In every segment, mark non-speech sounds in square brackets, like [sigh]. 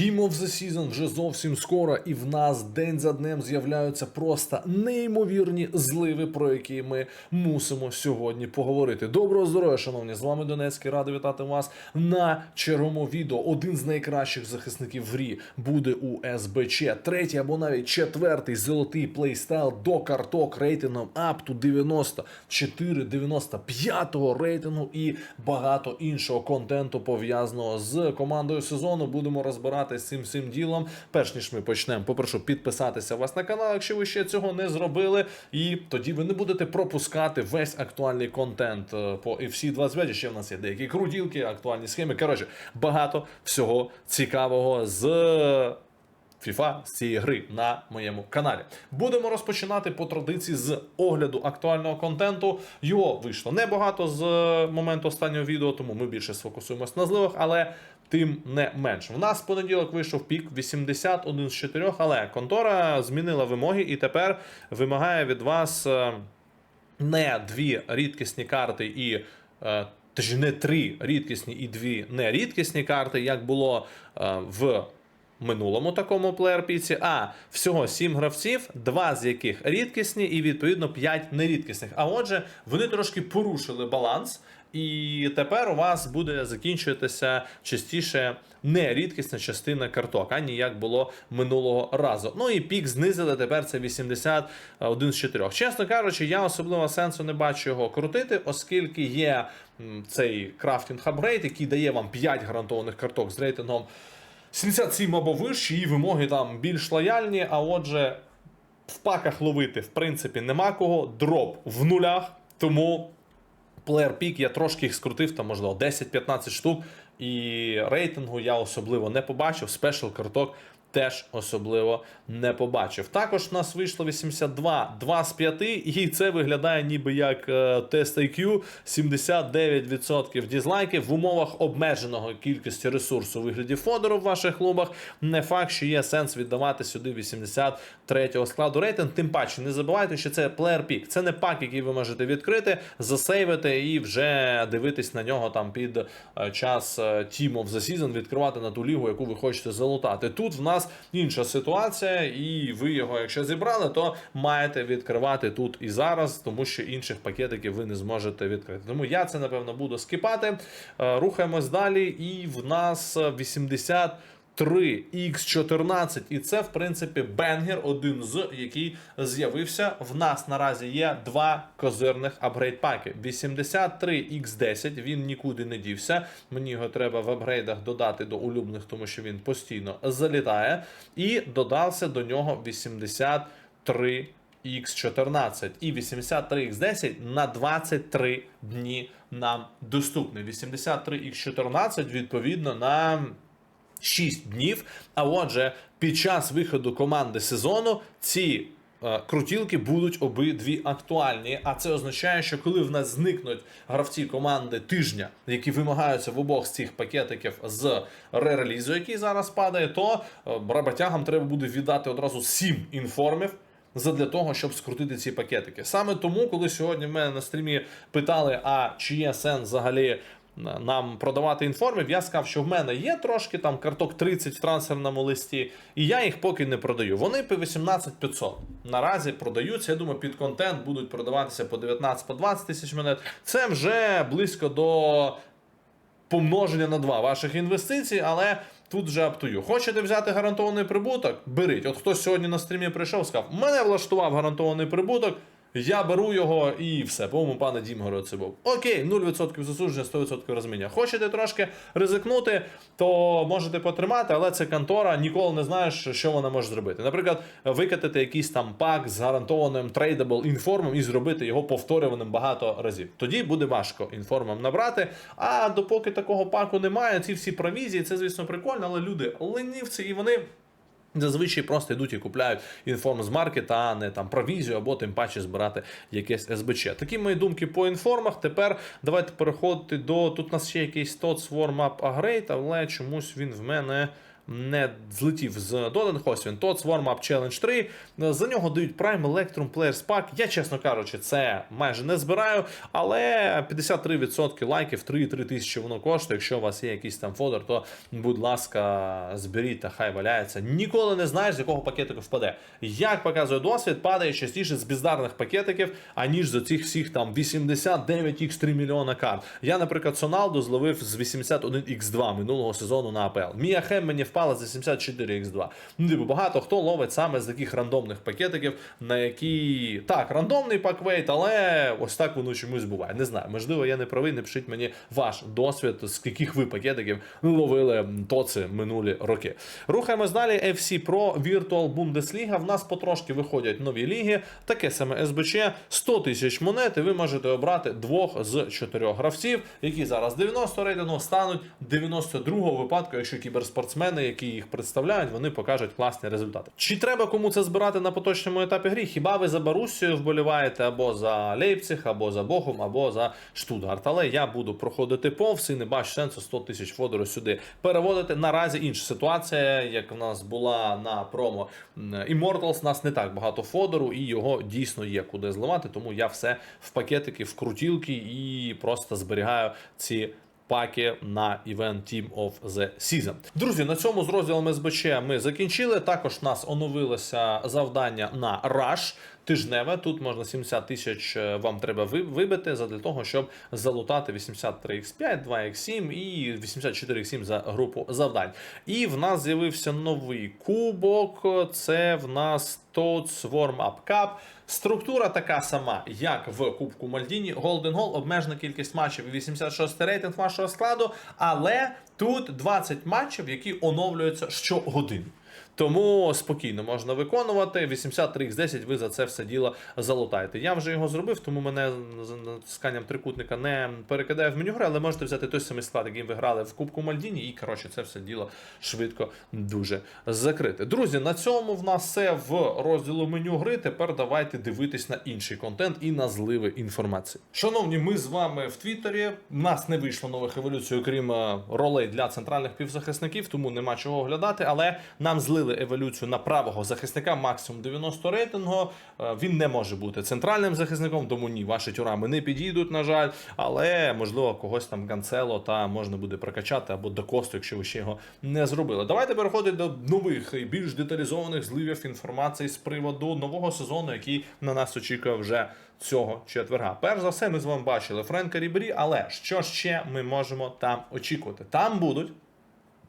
Team of the Season вже зовсім скоро, і в нас день за днем з'являються просто неймовірні зливи, про які ми мусимо сьогодні поговорити. Доброго здоров'я, шановні! З вами Донецький, радий вітати вас на черговому відео. Один з найкращих захисників в грі буде у СБЧ. Третій або навіть четвертий золотий плейстайл до карток рейтингом up to 94, 95 рейтингу і багато іншого контенту пов'язаного з командою сезону. Будемо розбиратися з цим всім ділом. Перш ніж ми почнемо, попрошу підписатися вас на канал, якщо ви ще цього не зробили. І тоді ви не будете пропускати весь актуальний контент е, по FC 25. Ще в нас є деякі крутілки, актуальні схеми. Коротше, багато всього цікавого з. FIFA з цієї гри на моєму каналі. Будемо розпочинати по традиції з огляду актуального контенту. Його вийшло небагато з е, моменту останнього відео, тому ми більше сфокусуємось на зливах, але тим не менш. В нас в понеділок вийшов пік 81 з 4, але контора змінила вимоги і тепер вимагає від вас е, не дві рідкісні карти і. е, Тож не три рідкісні і дві нерідкісні карти, як було в минулому такому плеєрпіці, а всього сім гравців, два з яких рідкісні, і відповідно п'ять нерідкісних. А отже, вони трошки порушили баланс, і тепер у вас буде закінчуватися частіше нерідкісна частина карток, а ніяк було минулого разу. Ну і пік знизили. Тепер це 81 з 4. Чесно кажучи, я особливо сенсу не бачу його крутити, оскільки є цей крафтінг апгрейд, який дає вам 5 гарантованих карток з рейтингом 77 або вище, її вимоги там більш лояльні. А отже, в паках ловити в принципі нема кого. Дроп в нулях. Тому плеєр пік я трошки їх скрутив, там можливо 10-15 штук. І рейтингу я особливо не побачив. Спешл карток теж особливо не побачив. Також в нас вийшло 82, 2 з 5, і це виглядає ніби як е, тест IQ, 79% дізлайків в умовах обмеженого кількості ресурсу у вигляді фодеру в ваших клубах. Не факт, що є сенс віддавати сюди 83-го складу рейтинг. Тим паче, не забувайте, що це плеєр пік. Це не пак, який ви можете відкрити, засейвити і вже дивитись на нього там під е, час е, Team of the Season, відкривати на ту лігу, яку ви хочете залутати. Тут в нас інша ситуація, і ви його, якщо зібрали, то маєте відкривати тут і зараз, тому що інших пакетиків ви не зможете відкрити. Тому я це напевно буду скипати. Е, Рухаємось далі, і в нас 80. 3 X14, і це, в принципі, бенгер, один з який з'явився. В нас наразі є два козирних апгрейд паки. 83 X10, він нікуди не дівся. Мені його треба в апгрейдах додати до улюблених, тому що він постійно залітає. І додався до нього 83 X14 і 83X10 на 23 дні нам доступний. 83X14 відповідно на 6 днів. А отже, під час виходу команди сезону ці е, крутілки будуть обидві актуальні. А це означає, що коли в нас зникнуть гравці команди тижня, які вимагаються в обох з цих пакетиків з ререлізу, який зараз падає, то е, роботягам треба буде віддати одразу 7 інформів. Задля того, щоб скрутити ці пакетики. Саме тому, коли сьогодні в мене на стрімі питали, а чи є сенс взагалі нам продавати інформів, я сказав, що в мене є трошки там карток 30 в трансферному листі, і я їх поки не продаю. Вони по 18 500 наразі продаються. Я думаю, під контент будуть продаватися по 19 по 20 тисяч монет. Це вже близько до помноження на 2 ваших інвестицій, але. Тут вже аптую. Хочете взяти гарантований прибуток? Беріть. От хтось сьогодні на стрімі прийшов, сказав, мене влаштував гарантований прибуток. Я беру його і все. По-моєму, пане Дімгоро це був. Окей, 0% засудження, 100% розміння. Хочете трошки ризикнути, то можете потримати, але це контора, ніколи не знаєш, що вона може зробити. Наприклад, викатити якийсь там пак з гарантованим трейдабл інформом і зробити його повторюваним багато разів. Тоді буде важко інформом набрати. А допоки такого паку немає, ці всі провізії, це, звісно, прикольно, але люди ленівці і вони. Зазвичай просто йдуть і купляють інформ з маркета, а не там провізію або тим паче збирати якесь СБЧ. Такі мої думки по інформах. Тепер давайте переходити до. Тут у нас ще якийсь TOTS Swarm Up Upgrade, але чомусь він в мене не злетів з Доден, ось він TOTS Warm Up Challenge 3. За нього дають Prime Electrum Players Pack. Я, чесно кажучи, це майже не збираю, але 53% лайків, 3-3 тисячі воно коштує. Якщо у вас є якийсь там фодер, то будь ласка, зберіть та хай валяється. Ніколи не знаєш, з якого пакетику впаде. Як показує досвід, падає частіше з бездарних пакетиків, аніж з оцих всіх там 89x3 мільйона карт. Я, наприклад, Соналду зловив з 81x2 минулого сезону на АПЛ. Мія Хем мені впала за 74x2. Ну, типу, багато хто ловить саме з таких рандомних пакетиків, на які так, рандомний паквейт, але ось так воно чомусь буває. Не знаю, можливо, я не правий, не пишіть мені ваш досвід, з яких ви пакетиків ловили тоци минулі роки. Рухаємось далі. FC Pro Virtual Bundesliga. В нас потрошки виходять нові ліги. Таке саме СБЧ, 100 тисяч монет, і ви можете обрати двох з чотирьох гравців, які зараз 90 рейтингу стануть 92-го випадку, якщо кіберспортсмени, які їх представляють, вони покажуть класні результати. Чи треба кому це збирати на поточному етапі грі? Хіба ви за Боруссію вболіваєте або за Лейпциг, або за Бохум, або за Штутгарт? Але я буду проходити повз і не бачу сенсу 100 тисяч фодору сюди переводити. Наразі інша ситуація, як в нас була на промо Immortals, нас не так багато фодору, і його дійсно є куди зливати. Тому я все в пакетики, в крутілки і просто зберігаю ці. Паки на івент Team of the Season. Друзі, на цьому з розділом СБЧ ми закінчили. Також нас оновилося завдання на Rush тижневе. Тут можна 70 тисяч е, вам треба вибити задля того, щоб залутати 83x5, 2x7 і 84x7 за групу завдань. І в нас з'явився новий кубок. Це в нас TOTS Warm Up Cup. Структура така сама, як в Кубку Мальдіні. Golden Goal, обмежена кількість матчів і 86 рейтинг вашого складу, але тут 20 матчів, які оновлюються щогодини. Тому спокійно можна виконувати. 83x10 ви за це все діло залутаєте. Я вже його зробив, тому мене з натисканням трикутника не перекидає в меню гри, але можете взяти той самий склад, який ви грали в Кубку Мальдіні, і коротше це все діло швидко дуже закрити. Друзі, на цьому в нас все в розділу меню гри. Тепер давайте дивитись на інший контент і на зливи інформації. Шановні, ми з вами в Твіттері. У нас не вийшло нових еволюцій, окрім е, ролей для центральних півзахисників, тому нема чого оглядати. Але нам злили еволюцію на правого захисника максимум 90 рейтингу. Е, Він не може бути центральним захисником, тому ні, ваші тюрами не підійдуть, на жаль. Але можливо когось там Ганцело та можна буде прокачати або до косту, якщо ви ще його не зробили. Давайте переходити до нових і більш деталізованих зливів інформації з приводу нового сезону, який на нас очікує вже цього четверга. Перш за все, ми з вами бачили Френка Рібері, але що ще ми можемо там очікувати? Там будуть.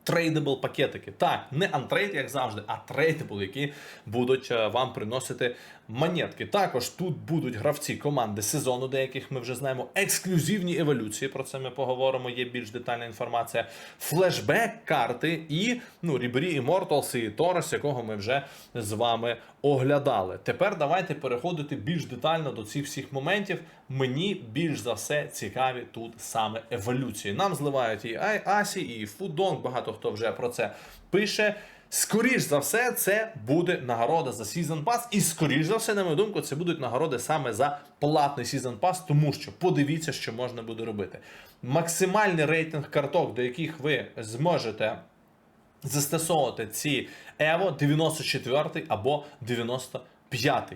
Трейдабл пакетики. Так, не антрейд, як завжди, а трейдабл, які будуть е, вам приносити монетки. Також тут будуть гравці команди сезону, деяких ми вже знаємо. Ексклюзивні еволюції. Про це ми поговоримо. Є більш детальна інформація. Флешбек карти і ну, Рібері Immortals і Торос, якого ми вже з вами оглядали. Тепер давайте переходити більш детально до цих всіх моментів. Мені більш за все цікаві тут саме еволюції. Нам зливають і Асі, і Фудонг. Багато хто вже про це пише. Скоріш за все, це буде нагорода за Season Pass. І скоріш за все, на мою думку, це будуть нагороди саме за платний Season Pass, тому що подивіться, що можна буде робити. Максимальний рейтинг карток, до яких ви зможете застосовувати ці Evo 94 або 95.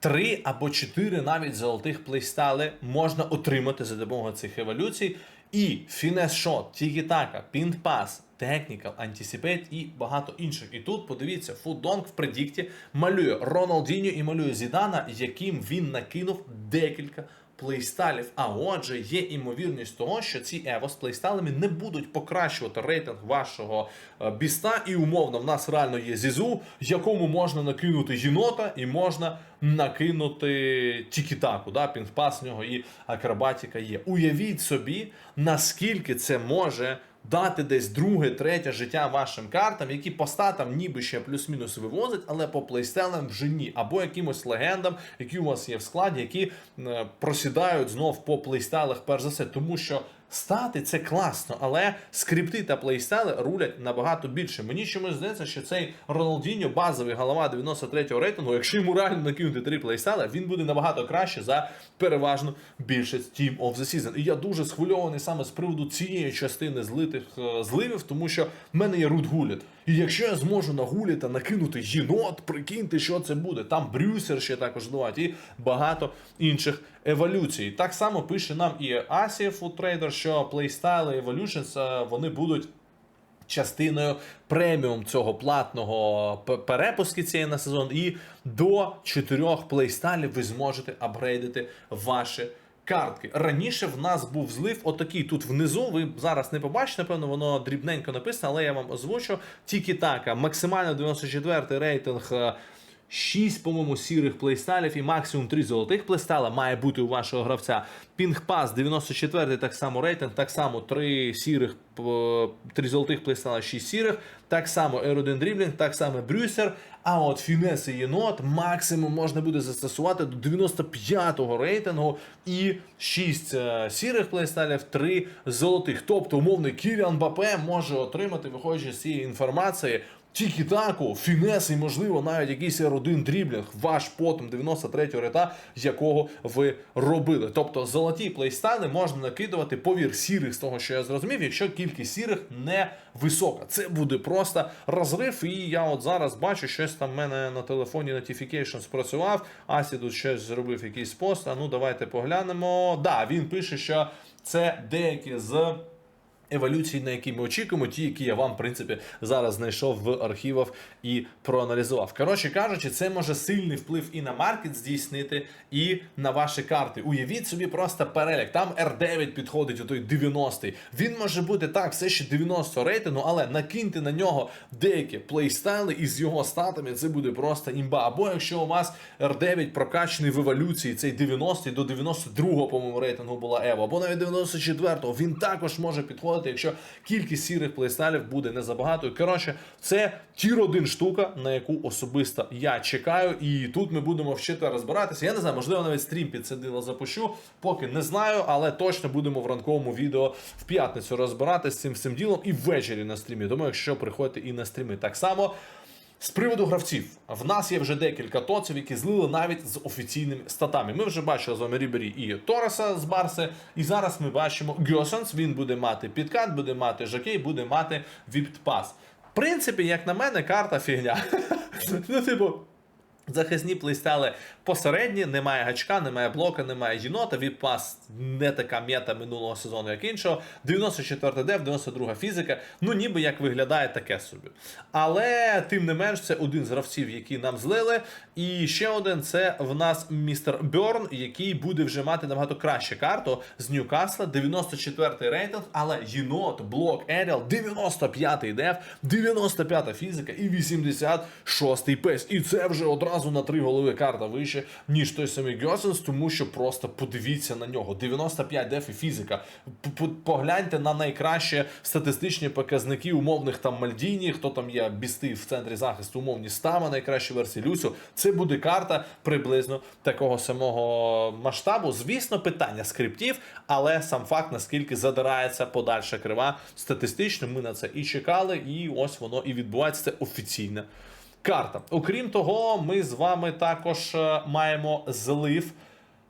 Три або чотири навіть золотих плейстали можна отримати за допомогою цих еволюцій. І фінес шот, тігітака, пінт пас, технікал, антисипейт і багато інших. І тут подивіться, Фудонг в предікті малює Роналдіньо і малює Зідана, яким він накинув декілька плейстайлів. А отже, є імовірність того, що ці Ево з плейстайлами не будуть покращувати рейтинг вашого е, біста. І умовно, в нас реально є Зізу, якому можна накинути єнота і можна накинути тікітаку. Да? Пінфпас в нього і акробатіка є. Уявіть собі, наскільки це може. Дати десь друге, третє життя вашим картам, які по статам ніби ще плюс-мінус вивозить, але по плейстелам вже ні. Або якимось легендам, які у вас є в складі, які е, просідають знов по плейстайлах, перш за все, тому що стати це класно, але скрипти та плейстайли рулять набагато більше. Мені чомусь здається, що цей Роналдіньо, базовий голова 93-го рейтингу, якщо йому реально накинути три плейстайли, він буде набагато краще за переважну більшість Team of the Season. І я дуже схвильований саме з приводу цієї частини злитих е, зливів, тому що в мене є Рут Гуліт. І якщо я зможу на Гуліта накинути єнот, прикиньте, що це буде. Там Брюсер ще також давати, і багато інших еволюцій. Так само пише нам і Асія Food Trader, що плейстайли Evolutions, е, вони будуть частиною преміум цього платного п- перепуски цієї на сезон, і до чотирьох плейстайлів ви зможете апгрейдити ваші. Картки раніше в нас був злив, отакий тут внизу. Ви зараз не побачите, напевно, воно дрібненько написано, але я вам озвучу. Тільки така, максимально 94 рейтинг. Е, 6, по-моєму, сірих плейстайлів і максимум 3 золотих плейстайла має бути у вашого гравця. Пінгпас 94 так само рейтинг, так само 3 сірих, 3 золотих плейстайла, 6 сірих, так само R1 дріблінг, так само Брюсер. А от Фінес і єнот максимум можна буде застосувати до 95-го рейтингу і 6 е, сірих плейстайлів, 3 золотих. Тобто, умовний Кіріан Бапе може отримати, виходячи з цієї інформації, Тікі-таку, фінес і, можливо, навіть якийсь R1 дріблінг, ваш потом 93-го рета, якого ви робили. Тобто золоті плейстайли можна накидувати повір сірих з того, що я зрозумів, якщо кількість сірих не висока. Це буде просто розрив. І я от зараз бачу, щось там в мене на телефоні notification спрацював. Асі тут щось зробив якийсь пост. А ну давайте поглянемо. Да, він пише, що це деякі з. Еволюції, на які ми очікуємо, ті, які я вам, в принципі, зараз знайшов в архівах і проаналізував. Коротше кажучи, це може сильний вплив і на маркет здійснити, і на ваші карти. Уявіть собі просто перелік. Там R9 підходить у той 90-й. Він може бути так, все ще 90 рейтингу, але накиньте на нього деякі плейстайли із його статами, це буде просто імба. Або якщо у вас R9 прокачаний в еволюції, цей 90-й до 92-го, по-моєму, рейтингу була Ева, або навіть 94-го, він також може підходити, якщо кількість сірих плейстайлів буде не забагато. Коротше, це тір 1 штука, на яку особисто я чекаю. І тут ми будемо вчити розбиратися. Я не знаю, можливо, навіть стрім під це діло запущу. Поки не знаю, але точно будемо в ранковому відео в п'ятницю розбиратися з цим всім ділом і ввечері на стрімі. Тому, якщо приходите і на стріми, так само. З приводу гравців, в нас є вже декілька тоців, які злили навіть з офіційними статами. Ми вже бачили з вами Рібері і Тореса з Барси. І зараз ми бачимо Гьосенс. Він буде мати підкат, буде мати жакей, буде мати віпт-пас. В принципі, як на мене, карта фігня. [laughs] ну, типу. Захисні плейстайли посередні, немає гачка, немає блока, немає єнота. Віпас не така мета минулого сезону, як іншого. 94 дев, 92 фізика. Ну ніби як виглядає таке собі. Але тим не менш, це один з гравців, які нам злили. І ще один це в нас містер Бьорн, який буде вже мати набагато краще карту з Ньюкасла. 94 рейтинг, але єнот, блок, Еріал, 95 дев, 95 фізика і 86 пейс. І це вже одразу на три голови карта вище, ніж той самий Гьосенс, тому що просто подивіться на нього. 95 деф і фізика. Погляньте на найкраще статистичні показники умовних там Мальдіні, хто там є бісти в центрі захисту, умовні стама, найкращі версії Люсю. Це буде карта приблизно такого самого масштабу. Звісно, питання скриптів, але сам факт, наскільки задирається подальша крива статистично, ми на це і чекали, і ось воно і відбувається. Це офіційна карта. Окрім того, ми з вами також е, маємо злив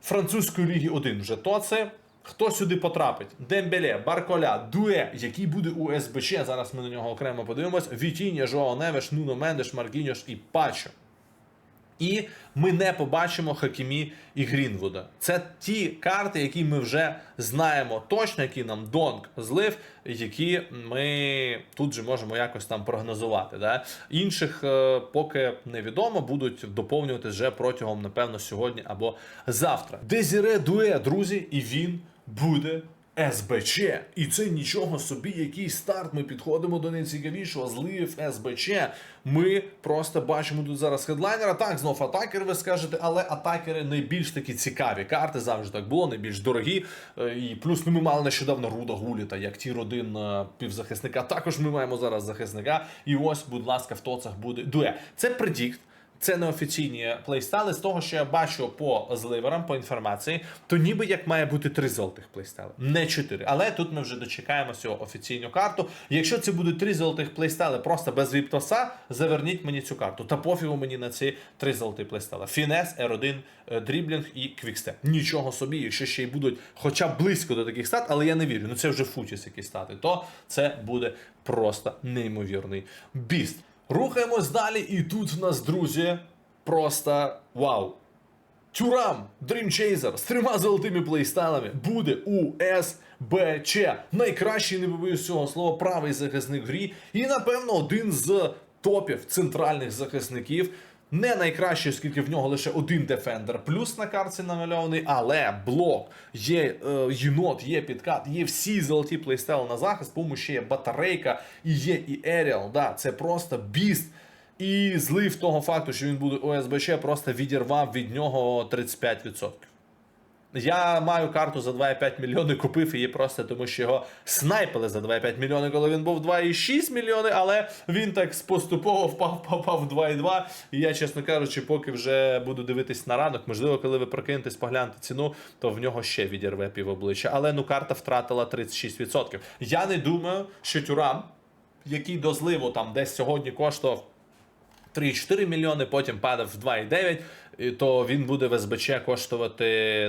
французької ліги 1 вже то це. Хто сюди потрапить? Дембеле, Барколя, Дуе, який буде у СБЧ. Зараз ми на нього окремо подивимось. Вітіння, Жоа Невеш, Нуно Мендеш, Маргіньош і Пачо. І ми не побачимо Хакімі і Грінвуда. Це ті карти, які ми вже знаємо точно, які нам Донг злив, які ми тут же можемо якось там прогнозувати. Да? Інших е, поки невідомо, будуть доповнювати вже протягом, напевно, сьогодні або завтра. Дезіре Дуе, друзі, і він буде. СБЧ. І це нічого собі, який старт. Ми підходимо до найцікавішого. Злив СБЧ. Ми просто бачимо тут зараз хедлайнера. Так, знов атакер, ви скажете, але атакери найбільш такі цікаві. Карти завжди так було, найбільш дорогі. Е, І плюс ну, ми мали нещодавно Руда Гуліта, як тір один е, півзахисника. Також ми маємо зараз захисника. І ось, будь ласка, в тоцах буде дуе. Це предікт. Це не офіційні плейстайли. З того, що я бачу по зливерам, по інформації, то ніби як має бути три золотих плейстайли, не чотири. Але тут ми вже дочекаємося офіційну карту. Якщо це будуть три золотих плейстайли просто без віптоса, заверніть мені цю карту. Та пофігу мені на ці три золоті плейстайли. Фінес, R1, е, дріблінг і квікстеп. Нічого собі, якщо ще й будуть хоча б близько до таких стат, але я не вірю. Ну це вже футіс якісь стати, то це буде просто неймовірний біст. Рухаємось далі, і тут в нас, друзі, просто вау. Тюрам Dream Chaser з трьома золотими плейстайлами буде у СБЧ. Найкращий, не побоюсь цього слова, правий захисник в грі. І, напевно, один з топів центральних захисників. Не найкраще, оскільки в нього лише один дефендер плюс на карці намальований, але блок, є е, єнот, є підкат, є всі золоті плейстайли на захист, по-моєму, ще є батарейка, і є і Еріал. Да, це просто біст. І злив того факту, що він буде ОСБЧ, просто відірвав від нього 35%. Я маю карту за 2,5 мільйони, купив її просто тому, що його снайпили за 2,5 мільйони, коли він був 2,6 мільйони, але він так поступово впав, попав в 2,2. І я, чесно кажучи, поки вже буду дивитись на ранок, можливо, коли ви прокинетесь, поглянете ціну, то в нього ще відірве пів обличчя. Але ну карта втратила 36%. Я не думаю, що Тюрам, який до зливу там десь сьогодні коштував 3,4 мільйони, потім падав в 2,9, і то він буде в СБЧ коштувати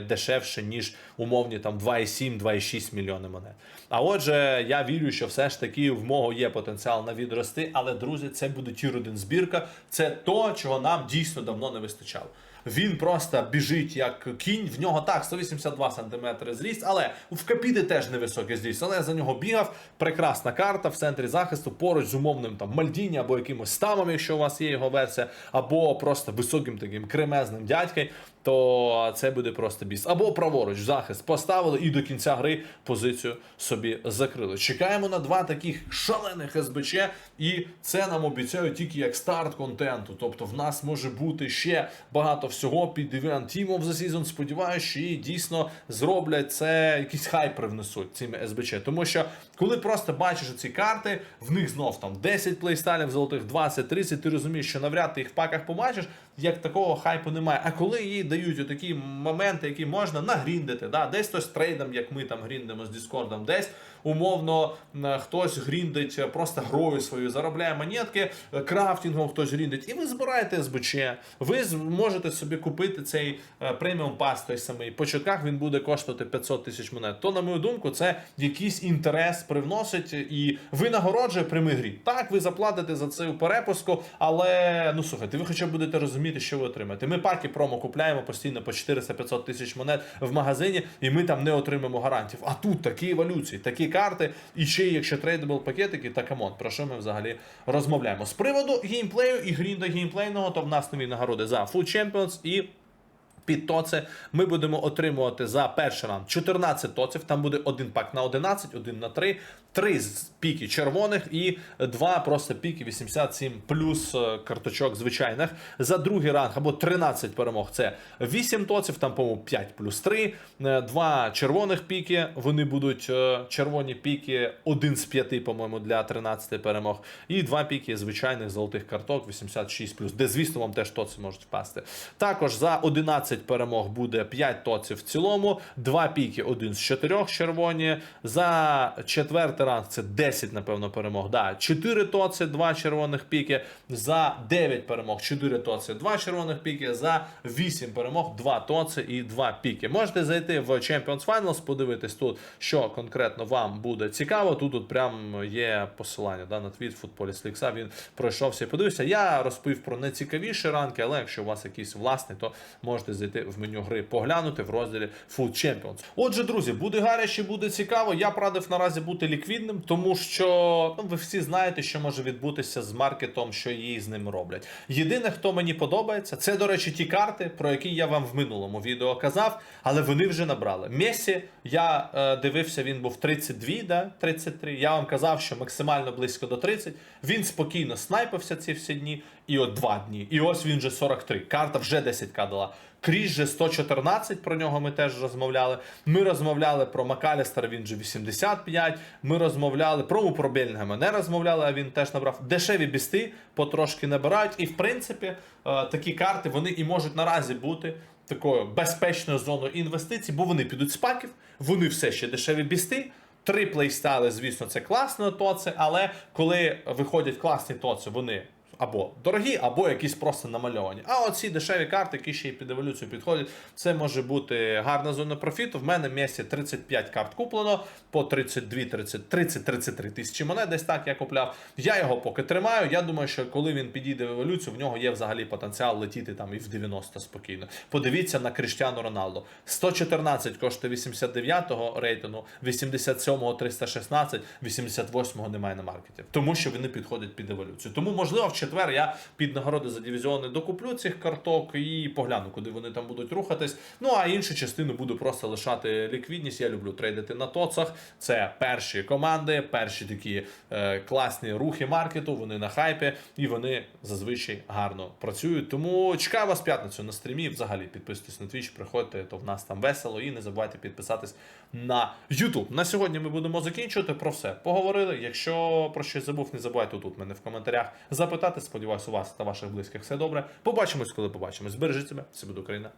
дешевше, ніж умовні там 2,7-2,6 мільйони монет. А отже, я вірю, що все ж таки в мого є потенціал на відрости, але друзі, це буде тір 1 збірка. Це то, чого нам дійсно давно не вистачало. Він просто біжить як кінь. В нього так 182 см зріст, але в капіти теж невисокий зріст. Але я за нього бігав. Прекрасна карта в центрі захисту поруч з умовним там Мальдіні або якимось стамом, якщо у вас є його версія, або просто високим таким кремезним дядькою. То це буде просто біс. Або праворуч захист поставили і до кінця гри позицію собі закрили. Чекаємо на два таких шалених СБЧ, і це нам обіцяють тільки як старт контенту. Тобто в нас може бути ще багато всього під Event Team of the Season. Що і дійсно зроблять це, якийсь хайп привнесуть цими СБЧ. Тому що коли просто бачиш ці карти, в них знов там 10 плейстайлів золотих, 20, 30, ти розумієш, що навряд ти їх в паках побачиш, як такого хайпу немає. А коли їй дають такі моменти, які можна нагріндити, да? десь хтось трейдом, як ми там гріндимо з Діскордом, десь умовно е, хтось гріндить е, просто грою свою, заробляє монетки, е, крафтингом хтось гріндить, і ви збираєте СБЧ. Ви можете собі купити цей преміум пас той самий. По чутках він буде коштувати 500 тисяч монет. То, на мою думку, це якийсь інтерес привносить і винагороджує прямий грі. Так, ви заплатите за цю перепуску, але ну слухайте, ви хоча б будете розуміти, що ви отримаєте. Ми паки промо купляємо постійно по 400-500 тисяч монет в магазині, і ми там не отримаємо гарантів. А тут такі еволюції, такі карти, і ще якщо трейдабл пакетики, та камон, про що ми взагалі розмовляємо? З приводу геймплею і грінда геймплейного, то в нас нові нагороди за Food Champions і. Під тоце ми будемо отримувати за перший раунд 14 тоців. Там буде один пак на 11, один на 3, 3 з піки червоних і 2 просто піки 87 плюс е, карточок звичайних. За другий ранг або 13 перемог. Це 8 тоців, там, по-моєму, 5 плюс 3, 2 червоних піки. Вони будуть е, червоні піки, один з 5, по-моєму, для 13 перемог. І 2 піки звичайних золотих карток 86 плюс, де, звісно, вам теж тоці можуть впасти. Також за 11 перемог буде 5 тоців в цілому, 2 піки, один з 4 червоні. За четвертий ранг це 10, напевно, перемог. Да, 4 тоці, 2 червоних піки. За 9 перемог, 4 тоці, 2 червоних піки. За 8 перемог, 2 тоці і 2 піки. Можете зайти в Champions Finals, подивитись тут, що конкретно вам буде цікаво. Тут, тут прям є посилання да, на твіт Футболіс Лікса. Він пройшовся і подивився. Я розповів про найцікавіші ранки, але якщо у вас якийсь власний, то можете зайти в меню гри, поглянути в розділі Food Champions. Отже, друзі, буде гаряче, буде цікаво. Я б радив наразі бути ліквідним, тому що ну, ви всі знаєте, що може відбутися з маркетом, що її з ним роблять. Єдине, хто мені подобається, це, до речі, ті карти, про які я вам в минулому відео казав, але вони вже набрали. Месі, я е, дивився, він був 32, да? 33. Я вам казав, що максимально близько до 30. Він спокійно снайпився ці всі дні, і от два дні. І ось він вже 43. Карта вже 10к дала. Кріс же 114, про нього ми теж розмовляли. Ми розмовляли про Макалістера, він же 85. Ми розмовляли про про Белінгема не розмовляли, а він теж набрав. Дешеві бісти потрошки набирають. І в принципі, е, такі карти вони і можуть наразі бути такою безпечною зоною інвестицій, бо вони підуть з паків, вони все ще дешеві бісти. Три плейстайли, звісно, це класні тоци, але коли виходять класні тоци, вони або дорогі, або якісь просто намальовані. А оці дешеві карти, які ще й під еволюцію підходять, це може бути гарна зона профіту. В мене в місті 35 карт куплено по 32, 30, 30, 33 тисячі монет, десь так я купляв. Я його поки тримаю. Я думаю, що коли він підійде в еволюцію, в нього є взагалі потенціал летіти там і в 90 спокійно. Подивіться на Криштіану Роналду. 114 коштує 89-го рейтингу, 87-го 316, 88-го немає на маркеті. Тому що вони підходять під еволюцію. Тому, можливо, в четвер я під нагороди за дивізіони докуплю цих карток і погляну, куди вони там будуть рухатись. Ну а іншу частину буду просто лишати ліквідність. Я люблю трейдити на тоцах. Це перші команди, перші такі е, класні рухи маркету. Вони на хайпі і вони зазвичай гарно працюють. Тому чекаю вас п'ятницю на стрімі. Взагалі підписуйтесь на Twitch, приходьте, то в нас там весело. І не забувайте підписатись на YouTube. На сьогодні ми будемо закінчувати. Про все поговорили. Якщо про щось забув, не забувайте тут мене в коментарях запитати. Сподіваюсь, у вас та ваших близьких все добре. Побачимось, коли побачимось. Бережіть себе, все буде Україна.